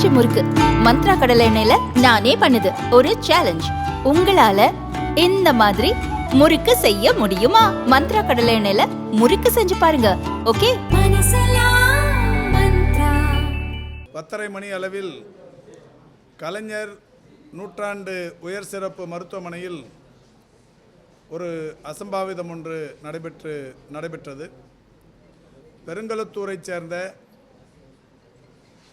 பஞ்சு முறுக்கு. மந்த்ரா கடலை எண்ணெயில நானே பண்ணுது. ஒரு சேலஞ்ச் உங்களால இந்த மாதிரி முறுக்கு செய்ய முடியுமா? மந்த்ரா கடலை எண்ணெயில முறுக்கு செஞ்சு பாருங்க. ஓகே? பத்தரை மணி அளவில் கலைஞர் நூற்றாண்டு உயர் சிறப்பு மருத்துவமனையில் ஒரு அசம்பாவிதம் ஒன்று நடைபெற்று நடைபெற்றது. பெருங்கலத்தூரைச் சேர்ந்த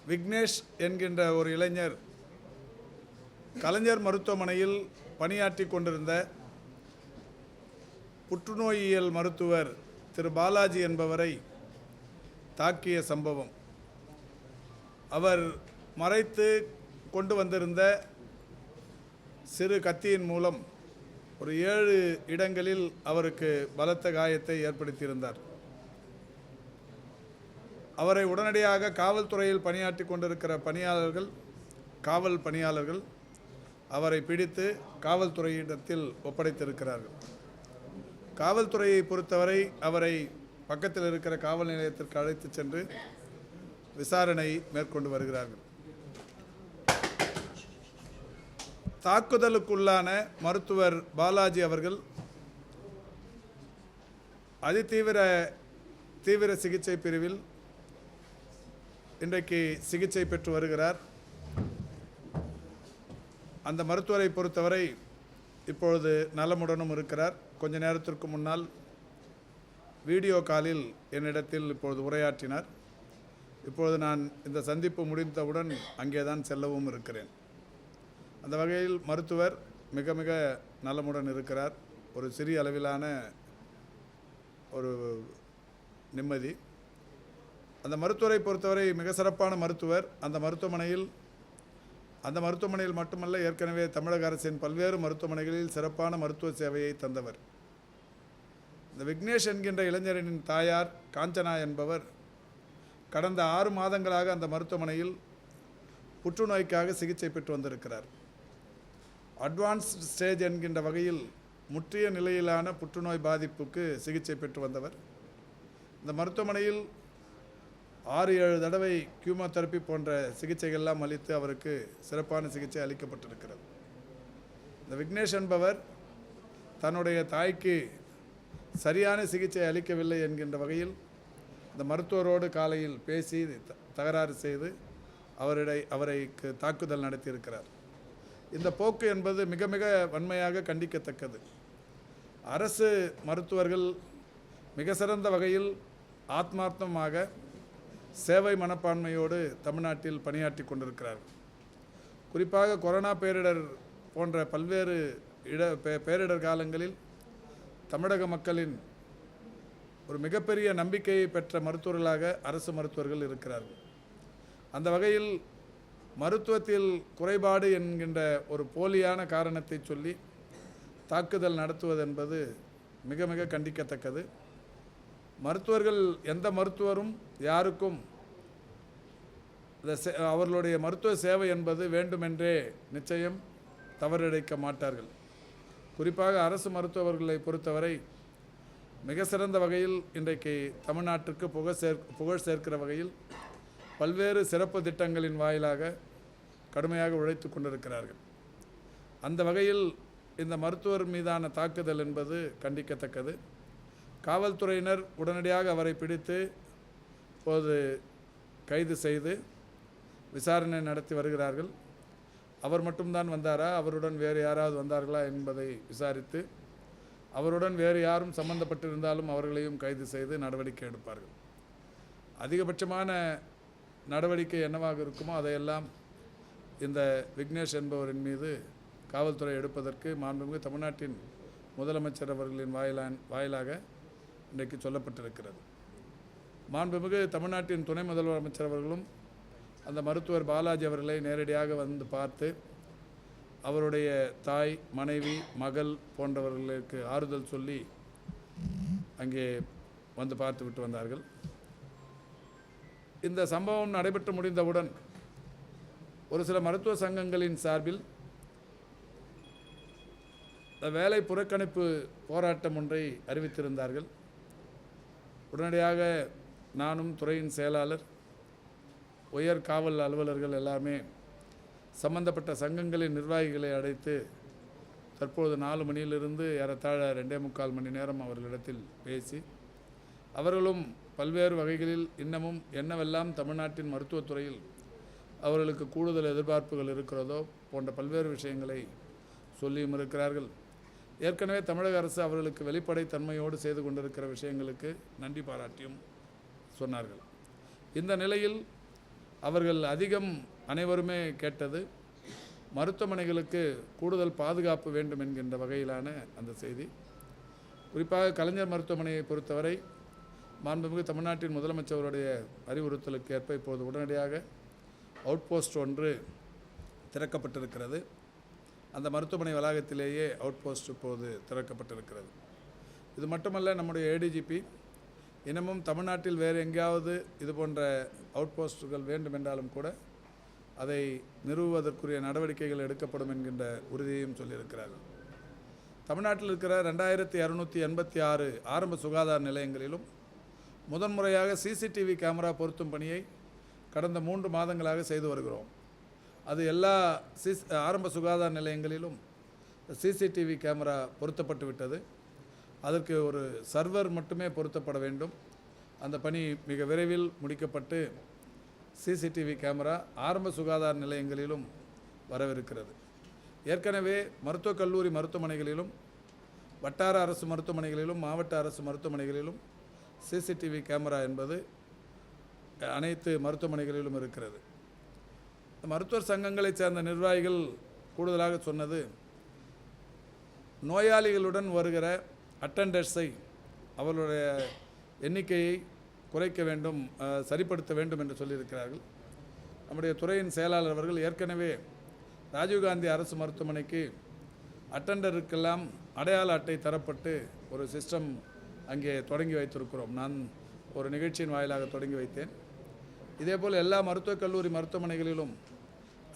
விக்னேஷ் என்கின்ற ஒரு இளைஞர் கலைஞர் மருத்துவமனையில் பணியாற்றி கொண்டிருந்த புற்றுநோயியல் மருத்துவர் திரு பாலாஜி என்பவரை தாக்கிய சம்பவம். அவர் மறைத்து கொண்டு வந்திருந்த சிறு கத்தியின் மூலம் ஒரு ஏழு இடங்களில் அவருக்கு பலத்த காயத்தை ஏற்படுத்தியிருந்தார். அவரை உடனடியாக காவல்துறையில் பணியாற்றி கொண்டிருக்கிற பணியாளர்கள் காவல் பணியாளர்கள் அவரை பிடித்து காவல்துறையிடத்தில் ஒப்படைத்திருக்கிறார்கள். காவல்துறையை பொறுத்தவரை அவரை பக்கத்தில் இருக்கிற காவல் நிலையத்திற்கு அழைத்து சென்று விசாரணை மேற்கொண்டு வருகிறார்கள். தாக்குதலுக்குள்ளான மருத்துவர் பாலாஜி அவர்கள் அதிதீவிர தீவிர சிகிச்சை பிரிவில் இன்றைக்கு சிகிச்சை பெற்று வருகிறார். அந்த மருத்துவரை பொறுத்தவரை இப்பொழுது நலமுடனும் இருக்கிறார். கொஞ்ச நேரத்திற்கு முன்னால் வீடியோ காலில் என்னிடத்தில் இப்பொழுது உரையாற்றினார். இப்பொழுது நான் இந்த சந்திப்பு முடிந்தவுடன் அங்கே தான் செல்லவும் இருக்கிறேன். அந்த வகையில் மருத்துவர் மிக மிக நலமுடன் இருக்கிறார். ஒரு சிறிய அளவிலான ஒரு நிம்மதி. அந்த மருத்துவரை பொறுத்தவரை மிக சிறப்பான மருத்துவர். அந்த மருத்துவமனையில் அந்த மருத்துவமனையில் மட்டுமல்ல ஏற்கனவே தமிழக அரசின் பல்வேறு மருத்துவமனைகளில் சிறப்பான மருத்துவ சேவையை தந்தவர். இந்த விக்னேஷ் என்கின்ற இளைஞரின் தாயார் காஞ்சனா என்பவர் கடந்த ஆறு மாதங்களாக அந்த மருத்துவமனையில் புற்றுநோய்க்காக சிகிச்சை பெற்று வந்திருக்கிறார். அட்வான்ஸ்ட் ஸ்டேஜ் என்கின்ற வகையில் முற்றிய நிலையிலான புற்றுநோய் பாதிப்புக்கு சிகிச்சை பெற்று வந்தவர். இந்த மருத்துவமனையில் ஆறு ஏழு தடவை கியூமோதெரப்பி போன்ற சிகிச்சைகள்லாம் அளித்து அவருக்கு சிறப்பான சிகிச்சை அளிக்கப்பட்டிருக்கிறது. இந்த விக்னேஷ் என்பவர் தன்னுடைய தாய்க்கு சரியான சிகிச்சை அளிக்கவில்லை என்கின்ற வகையில் இந்த மருத்துவரோடு காலையில் பேசி த- தகராறு செய்து அவரிடை அவரைக்கு தாக்குதல் நடத்தியிருக்கிறார். இந்த போக்கு என்பது மிக மிக வன்மையாக கண்டிக்கத்தக்கது. அரசு மருத்துவர்கள் மிக சிறந்த வகையில் ஆத்மார்த்தமாக சேவை மனப்பான்மையோடு தமிழ்நாட்டில் பணியாற்றி கொண்டிருக்கிறார்கள். குறிப்பாக கொரோனா பேரிடர் போன்ற பல்வேறு இட பே- பேரிடர் காலங்களில் தமிழக மக்களின் ஒரு மிகப்பெரிய நம்பிக்கையை பெற்ற மருத்துவர்களாக அரசு மருத்துவர்கள் இருக்கிறார்கள். அந்த வகையில் மருத்துவத்தில் குறைபாடு என்கின்ற ஒரு போலியான காரணத்தை சொல்லி தாக்குதல் நடத்துவது என்பது மிக மிக கண்டிக்கத்தக்கது. மருத்துவர்கள் எந்த மருத்துவரும் யாருக்கும் இந்த சே- அவர்களுடைய மருத்துவ சேவை என்பது வேண்டுமென்றே நிச்சயம் தவறிழைக்க மாட்டார்கள். குறிப்பாக அரசு மருத்துவர்களை பொறுத்தவரை மிக சிறந்த வகையில் இன்றைக்கு தமிழ்நாட்டிற்கு புகழ் சேர் புகழ் சேர்க்கிற வகையில் பல்வேறு சிறப்பு திட்டங்களின் வாயிலாக கடுமையாக உழைத்து கொண்டிருக்கிறார்கள். அந்த வகையில் இந்த மருத்துவர் மீதான தாக்குதல் என்பது கண்டிக்கத்தக்கது. காவல்துறையினர் உடனடியாக அவரை பிடித்து இப்போது கைது செய்து விசாரணை நடத்தி வருகிறார்கள். அவர் மட்டும்தான் வந்தாரா? அவருடன் வேறு யாராவது வந்தார்களா என்பதை விசாரித்து அவருடன் வேறு யாரும் சம்பந்தப்பட்டிருந்தாலும் அவர்களையும் கைது செய்து நடவடிக்கை எடுப்பார்கள். அதிகபட்சமான நடவடிக்கை என்னவாக இருக்குமோ அதையெல்லாம் இந்த விக்னேஷ் என்பவரின் மீது காவல்துறை எடுப்பதற்கு மாண்புமிகு தமிழ்நாட்டின் முதலமைச்சர் அவர்களின் வாயிலான் வாயிலாக இன்றைக்கு சொல்லப்பட்டிருக்கிறது. மாண்புமிகு தமிழ்நாட்டின் துணை முதல்வர் அமைச்சர் அவர்களும் அந்த மருத்துவர் பாலாஜி அவர்களை நேரடியாக வந்து பார்த்து அவருடைய தாய் மனைவி மகள் போன்றவர்களுக்கு ஆறுதல் சொல்லி அங்கே வந்து பார்த்து விட்டு வந்தார்கள். இந்த சம்பவம் நடைபெற்று முடிந்தவுடன் ஒரு சில மருத்துவ சங்கங்களின் சார்பில் வேலை புறக்கணிப்பு போராட்டம் ஒன்றை அறிவித்திருந்தார்கள். உடனடியாக நானும் துறையின் செயலாளர் உயர் காவல் அலுவலர்கள் எல்லாமே சம்பந்தப்பட்ட சங்கங்களின் நிர்வாகிகளை அழைத்து தற்பொழுது நாலு மணியிலிருந்து ஏறத்தாழ ரெண்டே முக்கால் மணி நேரம் அவர்களிடத்தில் பேசி அவர்களும் பல்வேறு வகைகளில் இன்னமும் என்னவெல்லாம் தமிழ்நாட்டின் மருத்துவத்துறையில் அவர்களுக்கு கூடுதல் எதிர்பார்ப்புகள் இருக்கிறதோ போன்ற பல்வேறு விஷயங்களை சொல்லியும் இருக்கிறார்கள். ஏற்கனவே தமிழக அரசு அவர்களுக்கு வெளிப்படைத்தன்மையோடு செய்து கொண்டிருக்கிற விஷயங்களுக்கு நன்றி பாராட்டியும் சொன்னார்கள். இந்த நிலையில் அவர்கள் அதிகம் அனைவருமே கேட்டது மருத்துவமனைகளுக்கு கூடுதல் பாதுகாப்பு வேண்டும் என்கின்ற வகையிலான அந்த செய்தி. குறிப்பாக கலைஞர் மருத்துவமனையை பொறுத்தவரை மாண்புமிகு தமிழ்நாட்டின் முதலமைச்சருடைய அறிவுறுத்தலுக்கு ஏற்ப இப்போது உடனடியாக அவுட் போஸ்ட் ஒன்று திறக்கப்பட்டிருக்கிறது. அந்த மருத்துவமனை வளாகத்திலேயே அவுட் போஸ்ட் இப்போது திறக்கப்பட்டிருக்கிறது. இது மட்டுமல்ல நம்முடைய ஏடிஜிபி இன்னமும் தமிழ்நாட்டில் வேறு எங்கேயாவது இது போன்ற அவுட் போஸ்ட்டுகள் வேண்டுமென்றாலும் கூட அதை நிறுவுவதற்குரிய நடவடிக்கைகள் எடுக்கப்படும் என்கின்ற உறுதியையும் சொல்லியிருக்கிறார்கள். தமிழ்நாட்டில் இருக்கிற ரெண்டாயிரத்தி இரநூத்தி எண்பத்தி ஆறு ஆரம்ப சுகாதார நிலையங்களிலும் முதன்முறையாக சிசிடிவி கேமரா பொருத்தும் பணியை கடந்த மூன்று மாதங்களாக செய்து வருகிறோம். அது எல்லா சிஸ் ஆரம்ப சுகாதார நிலையங்களிலும் சிசிடிவி கேமரா பொருத்தப்பட்டு விட்டது. அதற்கு ஒரு சர்வர் மட்டுமே பொருத்தப்பட வேண்டும். அந்த பணி மிக விரைவில் முடிக்கப்பட்டு சிசிடிவி கேமரா ஆரம்ப சுகாதார நிலையங்களிலும் வரவிருக்கிறது. ஏற்கனவே மருத்துவக் கல்லூரி மருத்துவமனைகளிலும் வட்டார அரசு மருத்துவமனைகளிலும் மாவட்ட அரசு மருத்துவமனைகளிலும் சிசிடிவி கேமரா என்பது அனைத்து மருத்துவமனைகளிலும் இருக்கிறது. மருத்துவர் சங்கங்களைச் சேர்ந்த நிர்வாகிகள் கூடுதலாக சொன்னது நோயாளிகளுடன் வருகிற அட்டண்டர்ஸை அவர்களுடைய எண்ணிக்கையை குறைக்க வேண்டும் சரிப்படுத்த வேண்டும் என்று சொல்லியிருக்கிறார்கள். நம்முடைய துறையின் செயலாளர் அவர்கள் ஏற்கனவே ராஜீவ்காந்தி அரசு மருத்துவமனைக்கு அட்டண்டருக்கெல்லாம் அடையாள அட்டை தரப்பட்டு ஒரு சிஸ்டம் அங்கே தொடங்கி வைத்திருக்கிறோம். நான் ஒரு நிகழ்ச்சியின் வாயிலாக தொடங்கி வைத்தேன். இதேபோல் எல்லா மருத்துவக் கல்லூரி மருத்துவமனைகளிலும்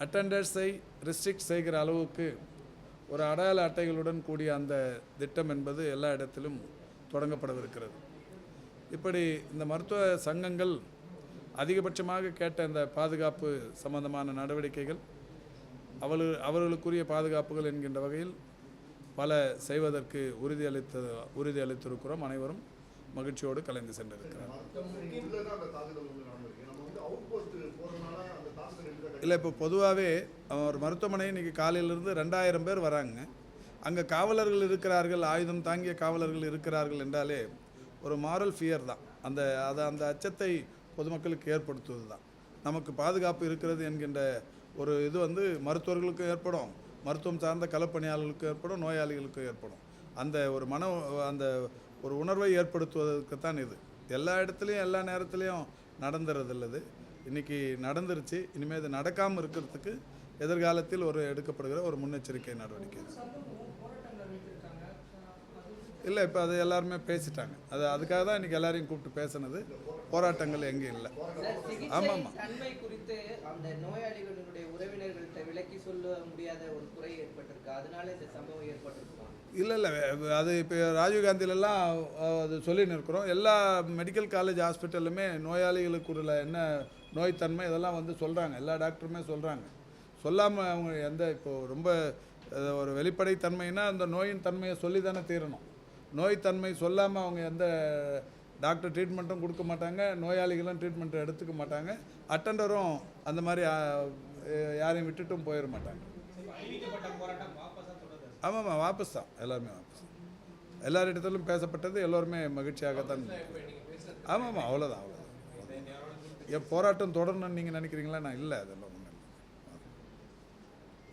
அட்டண்டர்ஸை ரெஸ்ட்ரிக்ட் செய்கிற அளவுக்கு ஒரு அடையாள அட்டைகளுடன் கூடிய அந்த திட்டம் என்பது எல்லா இடத்திலும் தொடங்கப்படவிருக்கிறது. இப்படி இந்த மருத்துவ சங்கங்கள் அதிகபட்சமாக கேட்ட இந்த பாதுகாப்பு சம்பந்தமான நடவடிக்கைகள் அவளு அவர்களுக்குரிய பாதுகாப்புகள் என்கின்ற வகையில் பல செய்வதற்கு உறுதியளித்த உறுதியளித்திருக்கிறோம் அனைவரும் மகிழ்ச்சியோடு கலந்து சென்றிருக்கிறார் உள்ளதான் அந்த தாக்குதல் வந்து நடந்திருக்கு நம்ம வந்து அவுட் போஸ்ட் போறதுனால அந்த தாக்குதல் எப்படி இல்லை இப்போ பொதுவாகவே ஒரு மருத்துவமனை இன்றைக்கி காலையிலிருந்து ரெண்டாயிரம் பேர் வராங்க. அங்கே காவலர்கள் இருக்கிறார்கள் ஆயுதம் தாங்கிய காவலர்கள் இருக்கிறார்கள் என்றாலே ஒரு மாரல் ஃபியர் தான். அந்த அதை அந்த அச்சத்தை பொதுமக்களுக்கு ஏற்படுத்துவது தான் நமக்கு பாதுகாப்பு இருக்கிறது என்கின்ற ஒரு இது வந்து மருத்துவர்களுக்கும் ஏற்படும் மருத்துவம் சார்ந்த களப்பணியாளர்களுக்கும் ஏற்படும் நோயாளிகளுக்கும் ஏற்படும். அந்த ஒரு மன அந்த ஒரு உணர்வை ஏற்படுத்துவதற்குத்தான் இது. எல்லா இடத்துலையும் எல்லா நேரத்துலையும் நடந்துறதில்லது. இன்றைக்கி நடந்துருச்சு. இனிமேல் இது நடக்காமல் இருக்கிறதுக்கு எதிர்காலத்தில் ஒரு எடுக்கப்படுகிற ஒரு முன்னெச்சரிக்கை நடவடிக்கை. இல்லை இப்போ அது எல்லாருமே பேசிட்டாங்க. அது அதுக்காக தான் இன்றைக்கி எல்லாரையும் கூப்பிட்டு பேசினது. போராட்டங்கள் எங்கேயும் இல்லை. ஆமாம். தன்மை குறித்து அந்த நோயாளிகளுடைய உறவினர்கள்ட்ட விலக்கி சொல்ல முடியாத ஒரு குறை ஏற்பட்டிருக்கு அதனால இந்த சம்பவம் இல்லை இல்லை அது இப்போ ராஜீவ்காந்திலெல்லாம் அது சொல்லின்னு இருக்கிறோம் எல்லா மெடிக்கல் காலேஜ் ஹாஸ்பிட்டல்லுமே நோயாளிகளுக்கு உள்ள என்ன நோய்த்தன்மை இதெல்லாம் வந்து சொல்கிறாங்க எல்லா டாக்டருமே சொல்கிறாங்க சொல்லாமல் அவங்க எந்த இப்போது ரொம்ப ஒரு வெளிப்படைத்தன்மைனா அந்த நோயின் தன்மையை சொல்லி தானே தீரணும். நோய்த்தன்மை சொல்லாமல் அவங்க எந்த டாக்டர் ட்ரீட்மெண்ட்டும் கொடுக்க மாட்டாங்க. நோயாளிகளும் ட்ரீட்மெண்ட் எடுத்துக்க மாட்டாங்க. அட்டண்டரும் அந்த மாதிரி யாரையும் விட்டுட்டும் போயிட மாட்டாங்க. ஆமாம்மா வாபஸ் தான். எல்லாருமே வாபஸ் எல்லாரிடத்திலும் பேசப்பட்டது எல்லோருமே மகிழ்ச்சியாகத்தான். ஆமாம்மா அவ்வளோதான் அவ்வளோதான் என் போராட்டம் தொடரணும்னு நீங்கள் நினைக்கிறீங்களா? நான் இல்லை அதெல்லாம் ஒன்றும்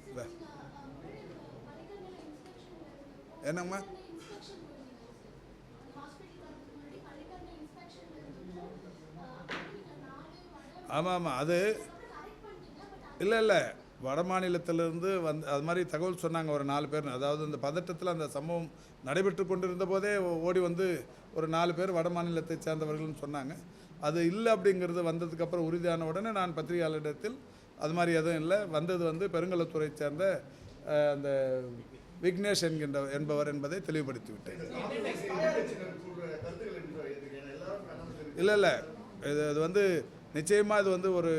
இல்லை. என்னம்மா? ஆமாம் ஆமாம் அது இல்லை இல்லை. வட மாநிலத்திலேருந்து வந்து அது மாதிரி தகவல் சொன்னாங்க ஒரு நாலு பேர். அதாவது இந்த பதட்டத்தில் அந்த சம்பவம் நடைபெற்று கொண்டிருந்த போதே ஓடி வந்து ஒரு நாலு பேர் வட மாநிலத்தை சேர்ந்தவர்கள்னு சொன்னாங்க. அது இல்லை அப்படிங்கிறது வந்ததுக்கப்புறம் உறுதியான உடனே நான் பத்திரிகையாளரிடத்தில் அது மாதிரி எதுவும் இல்லை. வந்தது வந்து பெருங்கலத்துறை சேர்ந்த அந்த விக்னேஷ் என்கின்ற என்பவர் என்பதை தெளிவுபடுத்தி விட்டேன். இல்லை இல்லை. இது இது வந்து நிச்சயமாக இது வந்து ஒரு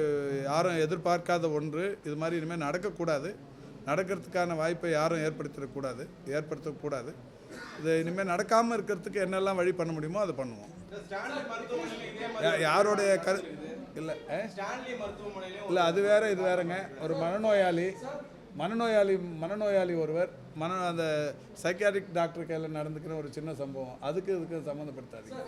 யாரும் எதிர்பார்க்காத ஒன்று. இது மாதிரி இனிமேல் நடக்கக்கூடாது. நடக்கிறதுக்கான வாய்ப்பை யாரும் ஏற்படுத்திடக்கூடாது. ஏற்படுத்தக்கூடாது. இது இனிமேல் நடக்காமல் இருக்கிறதுக்கு என்னெல்லாம் வழி பண்ண முடியுமோ அதை பண்ணுவோம். யாருடைய கரு இல்லை இல்லை அது வேற இது வேறங்க. ஒரு மனநோயாளி மனநோயாளி மனநோயாளி ஒருவர் மன அந்த சைக்கியாட்ரிக் டாக்டர் கையில் நடந்துக்கிற ஒரு சின்ன சம்பவம். அதுக்கு இதுக்கு சம்மந்தப்படுத்தாதீங்க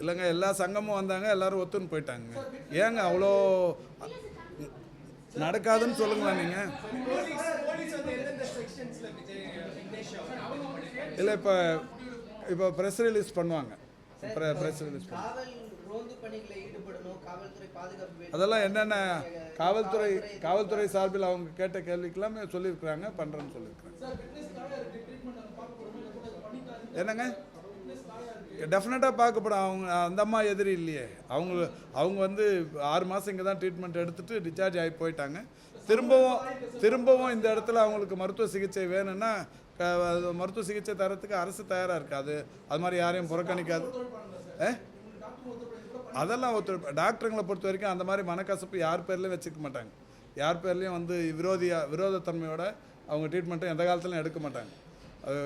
இல்லைங்க எல்லா சங்கமும் வந்தாங்க எல்லாரும் ஒத்துன்னு போயிட்டாங்க. ஏங்க அவ்வளோ நடக்காதுன்னு சொல்லுங்களேன் நீங்கள் இல்லை இப்போ இப்போ ப்ரெஸ் ரிலீஸ் பண்ணுவாங்க. ப்ரெஸ் ரிலீஸ் பண்ணுவாங்க காவல் ரோந்து பணிகளில் ஈடுபடணும் காவல்துறை பாதுகாப்பு வேணும். அதெல்லாம் என்னென்ன காவல்துறை காவல்துறை சார்பில் அவங்க கேட்ட கேள்விக்கெல்லாம் சொல்லியிருக்கிறாங்க பண்ணுறேன்னு சொல்லியிருக்கிறாங்க. என்னங்க? டெஃபினட்டாக பார்க்கப்படும். அவங்க அந்த அம்மா எதிரி இல்லையே. அவங்க அவங்க வந்து ஆறு மாதம் இங்கே தான் ட்ரீட்மெண்ட் எடுத்துட்டு டிஸ்சார்ஜ் ஆகி போயிட்டாங்க. திரும்பவும் திரும்பவும் இந்த இடத்துல அவங்களுக்கு மருத்துவ சிகிச்சை வேணும்னா க- மருத்துவ சிகிச்சை தரத்துக்கு அரசு தயாராக இருக்காது. அது மாதிரி யாரையும் புறக்கணிக்காது. ஏ? அதெல்லாம் ஒத்துழைப்பு டாக்டருங்களை பொறுத்த வரைக்கும் அந்த மாதிரி மனக்கசப்பு யார் பேர்லையும் வச்சுக்க மாட்டாங்க. யார் பேர்லேயும் வந்து விரோதியாக விரோதத்தன்மையோட அவங்க ட்ரீட்மெண்ட்டை எந்த காலத்துலையும் எடுக்க மாட்டாங்க. அது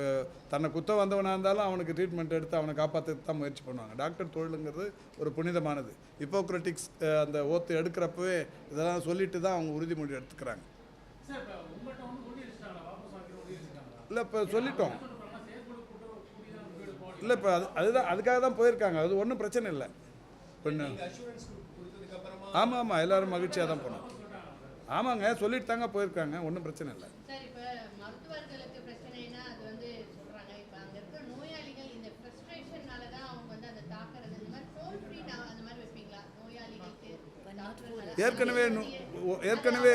தன்னை குத்த வந்தவனாக இருந்தாலும் அவனுக்கு ட்ரீட்மெண்ட் எடுத்து அவனை காப்பாற்றுறதுக்கு தான் முயற்சி பண்ணுவாங்க. டாக்டர் தொழிலுங்கிறது ஒரு புனிதமானது. ஹிப்போக்ரட்டிக்ஸ் அந்த ஓத்து எடுக்கிறப்பவே இதெல்லாம் சொல்லிட்டு தான் அவங்க உறுதிமொழி எடுத்துக்கிறாங்க. இல்லை இப்போ சொல்லிட்டோம். இல்லை இப்போ அது அதுதான் அதுக்காக தான் போயிருக்காங்க. அது ஒன்றும் பிரச்சனை இல்லை. பொண்ணு ஆமாம் ஆமாம் எல்லாரும் மகிழ்ச்சியாக தான் போனோம். ஆமாங்க சொல்லிட்டு தாங்க போயிருக்காங்க. ஒன்றும் பிரச்சனை இல்லை சார் இப்போ மருத்துவர்களுக்கு பிரச்சனைனா அது வந்து சொல்றாங்க இப்போ அங்க இருக்கிற நோயாளிகள் இந்த ஃப்ரஸ்ட்ரேஷனால தான் அவங்க வந்து அந்த தாக்குறது இந்த மாதிரி டோல் ஃப்ரீ அந்த மாதிரி வைப்பீங்களா நோயாளிகளுக்கு டாக்டர்கள் ஏற்கனவே நூ- ஏற்கனவே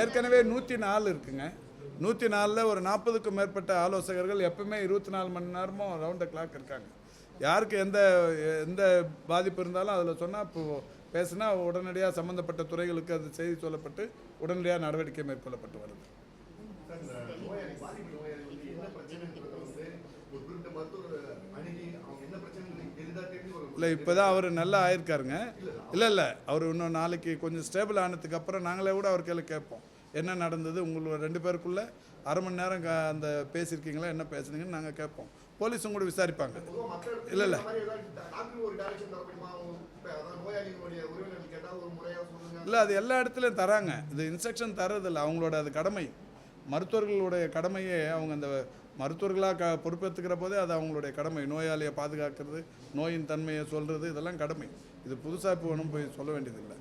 ஏற்கனவே நூற்றி நாலு இருக்குங்க. நூற்றி நாலில் ஒரு நாற்பதுக்கும் மேற்பட்ட ஆலோசகர்கள் எப்பவுமே இருபத்தி நாலு மணி நேரமும் ரவுண்ட் த கிளாக் இருக்காங்க. யாருக்கு எந்த எந்த பாதிப்பு இருந்தாலும் அதில் சொன்னால் இப்போ பேசுனா உடனடியாக சம்மந்தப்பட்ட துறைகளுக்கு அது செய்தி சொல்லப்பட்டு உடனடியாக நடவடிக்கை மேற்கொள்ளப்பட்டு வருது சார், இந்த நோயாளி பாதிப்பு நோயாளி வந்து என்ன பிரச்சனைன்றத வந்து ஒரு குறிப்பிட்ட மருத்துவர் அணுகி அவங்க என்ன பிரச்சனை எளிதாக தெரிஞ்சு ஒரு இல்லை இப்போ தான் அவர் நல்லா ஆயிருக்காருங்க. இல்லை இல்லை அவர் இன்னும் நாளைக்கு கொஞ்சம் ஸ்டேபிள் ஆனதுக்கு அப்புறம் நாங்களே கூட அவர் கையில் கேட்போம். என்ன நடந்தது? உங்களோட ரெண்டு பேருக்குள்ளே அரை மணி நேரம் க- அந்த பேசியிருக்கீங்களா? என்ன பேசுனீங்கன்னு நாங்கள் கேட்போம். போலீஸும் கூட விசாரிப்பாங்க. இல்லை இல்லை. இல்லை அது எல்லா இடத்துலையும் தராங்க. இது இன்ஸ்ட்ரக்ஷன் தர்றதில்லை. அவங்களோட அது கடமை. மருத்துவர்களுடைய கடமையே அவங்க அந்த மருத்துவர்களாக க பொறுப்பேற்றுக்கிற போதே அது அவங்களுடைய கடமை. நோயாளியை பாதுகாக்கிறது நோயின் தன்மையை சொல்கிறது இதெல்லாம் கடமை. இது புதுசாக இப்போ ஒன்றும் போய் சொல்ல வேண்டியதில்லை.